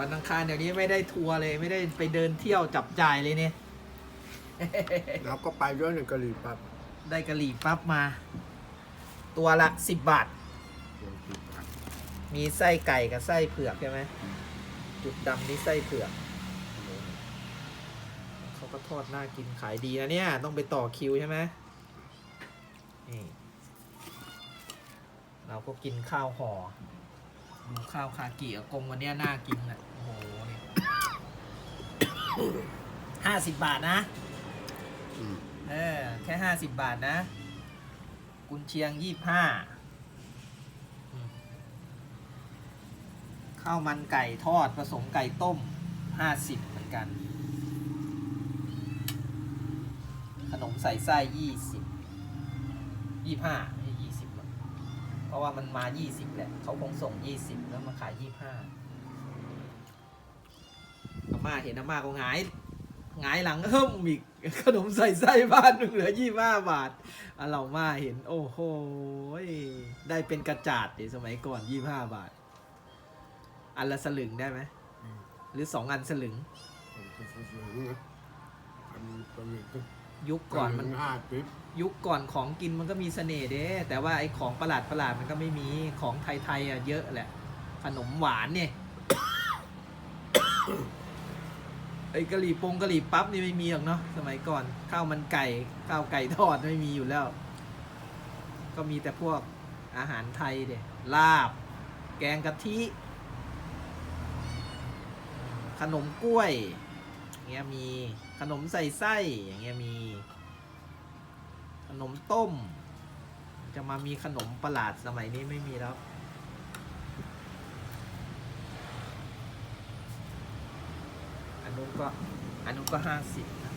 วันอังคารเดี๋ยวนี้ไม่ได้ทัวร์เลยไม่ได้ไปเดินเที่ยวจับจ่ายเลยเนี่ยเราก็ไปด้วยในกะหรี่ปั๊บได้กะหรี่ปั๊บมา ตัวละสิบบาทลงสิบบาท มีไส้ไก่กับไส้เผือกใช่ไหมจุดดำนี่ไส้เผือกเขาก็ทอดน่ากินขายดีนะเนี่ย ต้องไปต่อคิวใช่ไหมนี่เราก็กินข้าวห่อดูข้าวคากิอากงวันเนี้ยน่ากินอะโอ้โหเนี่ยห้าสิบบาทนะ อืมเออ แค่ห้าสิบบาทนะ กุนเชียงยี่ห้าข้าวมันไก่ทอดผสมไก่ต้มห้าสิบเหมือนกัน ขนมใส่ไส้ยี่สิบยี่ห้าไม่ยี่สิบเพราะว่ามันมายี่สิบแหละ เขาคงส่งยี่สิบแล้วมาขายยี่ห้า อาม่าเห็นอาม่าก็หงายหงายหลังเฮิ่มอีกขนมใส่ไส้บ้านหนึ่งเหลือยี่ห้าบาทอะเรามาเห็น โอ้โหยได้เป็นกระจาดดิสมัยก่อนยี่ห้าบาท อันละสลึงได้ไหมหรือสองอันสลึงผมจะซื้อนะทำตัวนี้ก็ยุคก่อนมันห้าปิ๊บยุคก่อนของกินมันก็มีเสน่ห์เด้ แต่ว่าไอ้ของประหลาดประหลาดมันก็ไม่มีของไทยๆอะเยอะแหละ ขนมหวานเนี่ย ไอ้กะหรี่ปงกะหรี่ปั๊บนี่ไม่มีหรอกเนาะสมัยก่อนข้าวมันไก่ข้าวไก่ทอดไม่มีอยู่แล้ว ก็มีแต่พวกอาหารไทยเด้ลาบ แกงกะทิ ขนมกล้วยอย่างเงี้ยมีขนมใส่ไส้อย่างเงี้ยมี ขนมต้ม จะมามีขนมประหลาดสมัยนี้ไม่มีแล้ว อันนู้นก็อันนู้นก็ห้าสิบนะ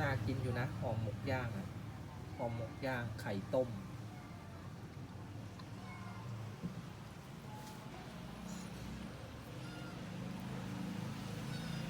น่ากินอยู่นะห่อหมกย่างอะห่อหมกย่างไข่ต้ม